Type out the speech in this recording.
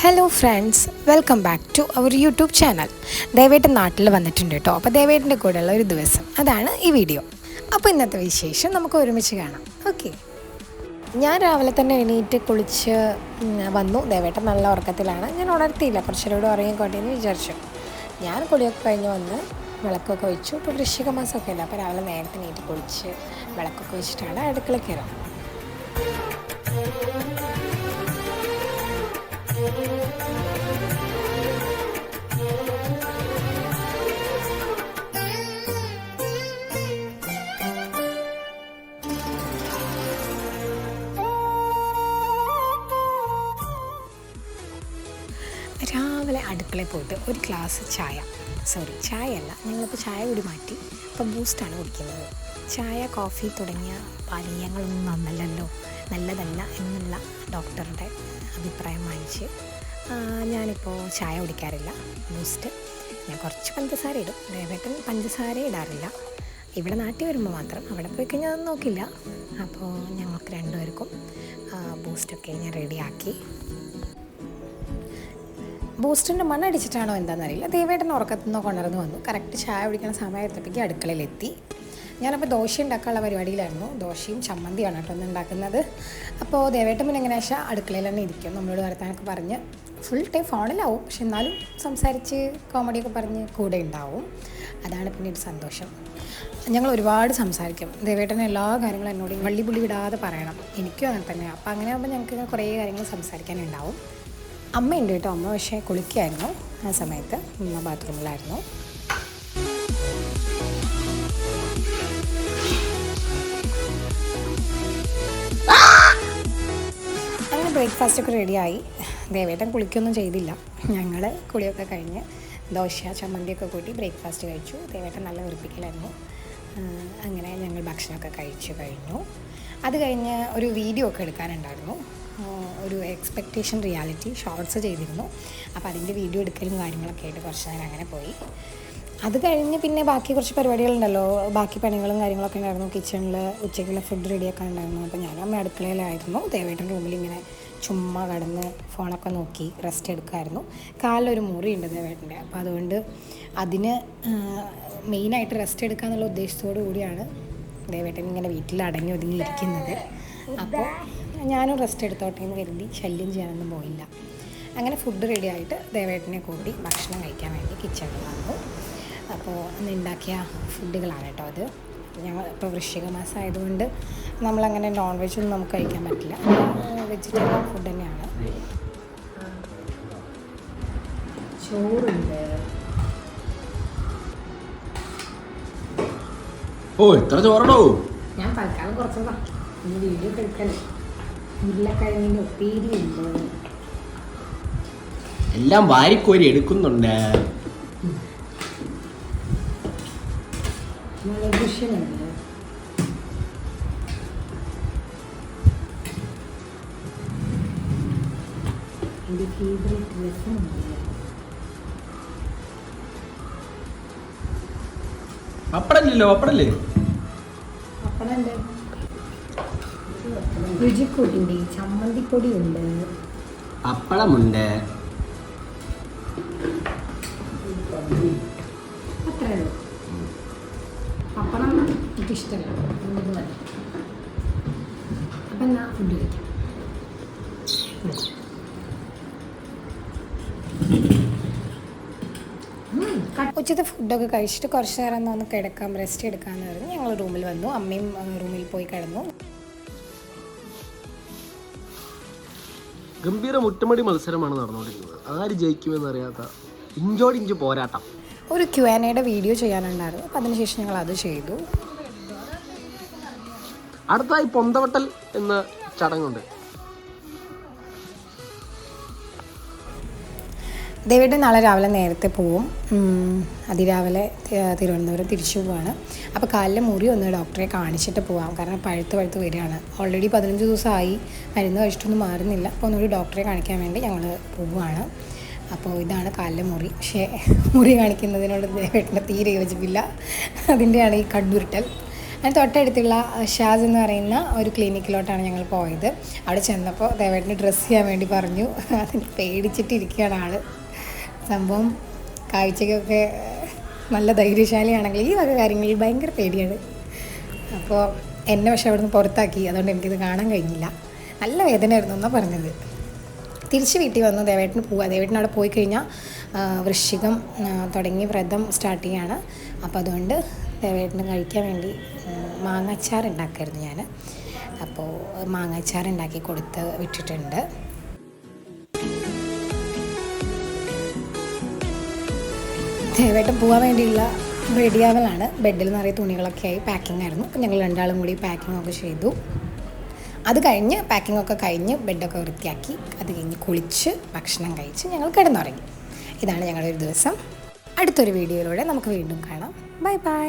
Hello friends welcome back to our YouTube channel ദേവേട്ടൻ നാട്ടിൽ വന്നിട്ടുണ്ട് കേട്ടോ. അപ്പോൾ ദേവേട്ടന്റെ കൂടെയുള്ള ഒരു ദിവസം. അതാണ് ഈ വീഡിയോ അപ്പോൾ ഇന്നത്തെ വിശേഷം നമുക്ക് ഒരുമിച്ച് കാണാം. ഓക്കെ ഞാൻ രാവിലെ തന്നെ എണീറ്റ് കുളിച്ച് വന്നു. ദേവേട്ടൻ നല്ല ഉറക്കത്തിലാണ്. ഞാൻ ഉണർത്തിയില്ല. കുറച്ചുകൂടെ ഉറങ്ങിക്കോട്ടെ എന്ന് വിചാരിച്ചു. ഞാൻ കുളിയൊക്കെ കഴിഞ്ഞ് വന്ന് വിളക്കൊക്കെ വെച്ചു. ഇപ്പോൾ വൃശ്ചിക മാസമൊക്കെ അല്ല? അപ്പോൾ രാവിലെ നേരത്തെ എണീറ്റ് കുളിച്ച് വിളക്കൊക്കെ വെച്ചിട്ടാണ് അടുക്കള കയറുക രാവിലെ അടുക്കളയിൽ പോയിട്ട് ഒരു ഗ്ലാസ് ചായ. സോറി ചായ അല്ല ഞങ്ങളിപ്പോൾ ചായ കൂടി മാറ്റി. ഇപ്പം ബൂസ്റ്റാണ് കുടിക്കുന്നത്. ചായ കോഫി തുടങ്ങിയ പാനീയങ്ങളൊന്നും നന്നല്ലല്ലോ. നല്ലതല്ല എന്നുള്ള ഡോക്ടറുടെ അഭിപ്രായം ആ, ഞാനിപ്പോൾ ചായ കുടിക്കാറില്ല ബൂസ്റ്റ് ഞാൻ കുറച്ച് പഞ്ചസാര ഇടും. ദേവേട്ടൻ പഞ്ചസാര ഇടാറില്ല. ഇവിടെ നാട്ടിൽ വരുമ്പോൾ മാത്രം. അവിടെ പോയി കഴിഞ്ഞാൽ അതൊന്നും നോക്കില്ല. അപ്പോൾ ഞങ്ങൾക്ക് രണ്ടുപേർക്കും ബൂസ്റ്റൊക്കെ ഞാൻ റെഡിയാക്കി ബൂസ്റ്റിന്റെ മണ്ണടിച്ചിട്ടാണോ എന്താണെന്നറിയില്ല ദേവേട്ടൻ ഉറക്കത്തു കൊണ്ടിറന്ന് വന്നു. കറക്റ്റ് ചായ കുടിക്കുന്ന സമയത്തെപ്പേക്ക് അടുക്കളയിലെത്തി. ഞാനപ്പോൾ ദോശ ഉണ്ടാക്കാനുള്ള പരിപാടിയിലായിരുന്നു. ദോശയും ചമ്മന്തിയാണ് കേട്ടോ ഒന്ന് ഉണ്ടാക്കുന്നത്. അപ്പോൾ ദേവേട്ടൻ പിന്നെ എങ്ങനെ വെച്ചാൽ അടുക്കളയിൽ തന്നെ ഇരിക്കും. നമ്മളോട് വർത്താനൊക്കെ പറഞ്ഞ് ഫുൾ ടൈം ഫോണിലാവും പക്ഷെ എന്നാലും സംസാരിച്ച് കോമഡിയൊക്കെ പറഞ്ഞ് കൂടെ ഉണ്ടാവും. അതാണ് പിന്നെ ഒരു സന്തോഷം. ഞങ്ങൾ ഒരുപാട് സംസാരിക്കും. ദേവേട്ടൻ എല്ലാ കാര്യങ്ങളും എന്നോട് വള്ളി പുള്ളി വിടാതെ പറയണം. എനിക്കും അങ്ങനെ തന്നെ. അപ്പോൾ അങ്ങനെ ആകുമ്പോൾ ഞങ്ങൾക്ക് കുറേ കാര്യങ്ങൾ സംസാരിക്കാനുണ്ടാവും അമ്മയുണ്ട് കേട്ടോ. അമ്മ പക്ഷേ കുളിക്കായിരുന്നു ആ സമയത്ത്. അമ്മ ബാത്റൂമിലായിരുന്നു അങ്ങനെ ബ്രേക്ക്ഫാസ്റ്റ് റെഡിയായി. ദേവേട്ടൻ കുളിക്കൊന്നും ചെയ്തില്ല. ഞങ്ങൾ കുളിയൊക്കെ കഴിഞ്ഞ് ദോശ ചമ്മന്തിയൊക്കെ കൂട്ടി ബ്രേക്ക്ഫാസ്റ്റ് കഴിച്ചു. ദേവേട്ടൻ നല്ല വെറുപ്പിക്കലായിരുന്നു. അങ്ങനെ ഞങ്ങൾ ഭക്ഷണമൊക്കെ കഴിച്ചു കഴിഞ്ഞു. അത് കഴിഞ്ഞ് ഒരു വീഡിയോ ഒക്കെ എടുക്കാനുണ്ടായിരുന്നു. ഒരു എക്സ്പെക്റ്റേഷൻ റിയാലിറ്റി ഷോർട്സ് ചെയ്തിരുന്നു. അപ്പോൾ അതിന്റെ വീഡിയോ എടുക്കലും കാര്യങ്ങളൊക്കെ ആയിട്ട് കുറച്ച് നേരം അങ്ങനെ പോയി. അത് കഴിഞ്ഞ് പിന്നെ ബാക്കി കുറച്ച് പരിപാടികളുണ്ടല്ലോ. ബാക്കി പണികളും കാര്യങ്ങളൊക്കെ ഉണ്ടായിരുന്നു. കിച്ചണിൽ ഉച്ചയ്ക്കുള്ള ഫുഡ് റെഡിയാക്കാൻ ഉണ്ടായിരുന്നു അപ്പോൾ ഞാൻ അമ്മ അടുക്കളയിലായിരുന്നു. ദേവേട്ടൻ റൂമിൽ ഇങ്ങനെ ചുമ്മാ കടന്ന് ഫോണൊക്കെ നോക്കി റെസ്റ്റ് എടുക്കുമായിരുന്നു കാലിലൊരു മുറി ഉണ്ടെന്ന് വേട്ടന്റെ അപ്പോൾ അതുകൊണ്ട് അതിന് മെയിനായിട്ട് റെസ്റ്റ് എടുക്കുക എന്നുള്ള ഉദ്ദേശത്തോടു കൂടിയാണ് ദേവേട്ടൻ ഇങ്ങനെ വീട്ടിൽ അടങ്ങി ഒതുങ്ങി ഇരിക്കുന്നത്. അപ്പോൾ ഞാനും റെസ്റ്റ് എടുത്തോട്ടെ എന്ന് കരുതി ശല്യം ചെയ്യാനൊന്നും പോയില്ല. അങ്ങനെ ഫുഡ് റെഡി ആയിട്ട് ദേവേട്ടനെ കൂട്ടി ഭക്ഷണം കഴിക്കാൻ വേണ്ടി കിച്ചണിൽ വന്നു. അപ്പോൾ അന്ന് ഉണ്ടാക്കിയ ഫുഡുകളാണ് കേട്ടോ അത്. ഞങ്ങൾ ഇപ്പോൾ വൃശ്ചിക മാസം ആയതുകൊണ്ട് നമ്മളങ്ങനെ നോൺ വെജ് ഒന്നും നമുക്ക് കഴിക്കാൻ പറ്റില്ല. വെജിറ്റേറിയൻ ഫുഡ് തന്നെയാണ്. ചോറുണ്ട്. ഓ ഇത്ര ചോറടോ ഞാൻ തൽക്കാലം കുറച്ചതാ. ഇനി വീഡിയോ എടുക്കല്ലേ. ഉരുളക്കിഴങ്ങിന്റെ ഒപ്പേരിയുണ്ട് എല്ലാം വാരിക്കോരി എടുക്കുന്നുണ്ട്. മുളകുഷനുണ്ട് എന്റെ ഫേവറേറ്റ് രസമുണ്ട് പപ്പടല്ലല്ലോ പപ്പടല്ലേ പപ്പടമുണ്ട് രുചിപ്പൊടിയുണ്ട് ചമ്മന്തിപ്പൊടിയുണ്ട്. പപ്പടമുണ്ട് പപ്പടം എനിക്കിഷ്ടമല്ല അതുകൊണ്ട് മതി അപ്പം എന്നാ ഫുഡ് കഴിക്കാം ഉച്ചത്തെ ഫുഡൊക്കെ കഴിച്ചിട്ട് കുറച്ച് നേരം ഒന്ന് ഒന്ന് കിടക്കാം റെസ്റ്റ് എടുക്കാമെന്ന് പറഞ്ഞ് ഞങ്ങൾ റൂമിൽ വന്നു. അമ്മയും റൂമിൽ പോയി കിടന്നു. ഗംഭീര മുറ്റമടി മത്സരമാണ് നടന്നുകൊണ്ടിരിക്കുന്നത്. ആര് ജയിക്കുമെന്ന് അറിയാത്ത ഇഞ്ചോടിഞ്ച് പോരാട്ടം. ഒരു ക്യു ആൻ എയുടെ വീഡിയോ ചെയ്യാനുണ്ടായിരുന്നു. അപ്പം അതിനുശേഷം ഞങ്ങൾ അത് ചെയ്തു. അടുത്തായി പൊന്തവട്ടൽ എന്ന ചടങ്ങുണ്ട്. ദേവിയുടെ നാളെ രാവിലെ നേരത്തെ പോവും. അതിരാവിലെ തിരുവനന്തപുരം തിരിച്ചു പോവാണ്. അപ്പോൾ കാലിലെ മുറി ഒന്ന് ഡോക്ടറെ കാണിച്ചിട്ട് പോവാം. കാരണം പഴുത്ത് പഴുത്ത് വരികയാണ്. ഓൾറെഡി പതിനഞ്ച് ദിവസമായി മരുന്ന് കഴിച്ചിട്ടൊന്നും മാറുന്നില്ല. അപ്പോൾ ഒന്നുകൂടി ഡോക്ടറെ കാണിക്കാൻ വേണ്ടി ഞങ്ങൾ പോവുകയാണ് അപ്പോൾ ഇതാണ് കാലിലെ മുറി. പക്ഷേ മുറി കാണിക്കുന്നതിനോട് ദേവേട്ടന്റെ തീരെ യോജിപ്പില്ല. അതിന്റെയാണ് ഈ കണ്ണുരുട്ടൽ ഞാൻ തൊട്ടടുത്തുള്ള ഷാസ് എന്ന് പറയുന്ന ഒരു ക്ലിനിക്കിലോട്ടാണ് ഞങ്ങൾ പോയത്. അവിടെ ചെന്നപ്പോൾ ദേവേട്ടന് ഡ്രസ്സ് ചെയ്യാൻ വേണ്ടി പറഞ്ഞു. അതിന് പേടിച്ചിട്ടിരിക്കുകയാണ് ആൾ സംഭവം കാഴ്ചയ്ക്കൊക്കെ നല്ല ധൈര്യശാലിയാണെങ്കിൽ ഈ വക കാര്യങ്ങളിൽ ഭയങ്കര പേടിയാണ്. അപ്പോൾ എന്നെ പക്ഷെ അവിടുന്ന് പുറത്താക്കി. അതുകൊണ്ട് എനിക്കിത് കാണാൻ കഴിഞ്ഞില്ല. നല്ല വേദനയായിരുന്നു എന്നാണ് പറഞ്ഞത്. തിരിച്ച് വീട്ടിൽ വന്ന്. ദേവേട്ടന് പോവുക ദേവേട്ടൻ അവിടെ പോയി കഴിഞ്ഞാൽ വൃശ്ചികം തുടങ്ങി വ്രതം സ്റ്റാർട്ട് ചെയ്യാണ്. അപ്പോൾ അതുകൊണ്ട് ദേവേട്ടന് കഴിക്കാൻ വേണ്ടി മാങ്ങ മാങ്ങാച്ചാർ ഉണ്ടാക്കായിരുന്നു ഞാൻ അപ്പോൾ മാങ്ങാച്ചാർ ഉണ്ടാക്കി കൊടുത്ത് വിട്ടിട്ടുണ്ട്. ദേവേട്ടൻ പോകാൻ വേണ്ടിയുള്ള റെഡിയാവലാണ് ബെഡിൽ നിറയെ തുണികളൊക്കെ ആയി പാക്കിംഗ് ആയിരുന്നു. അപ്പോൾ ഞങ്ങൾ രണ്ടാളും കൂടി പാക്കിംഗ് ഒക്കെ ചെയ്തു. അത് കഴിഞ്ഞ് പാക്കിംഗ് ഒക്കെ കഴിഞ്ഞ് ബെഡൊക്കെ വൃത്തിയാക്കി അത് കഴിഞ്ഞ് കുളിച്ച് ഭക്ഷണം കഴിച്ച് ഞങ്ങൾ കിടന്നുറങ്ങി. ഇതാണ് ഞങ്ങളുടെ ഒരു ദിവസം. അടുത്തൊരു വീഡിയോയിലൂടെ നമുക്ക് വീണ്ടും കാണാം. Bye bye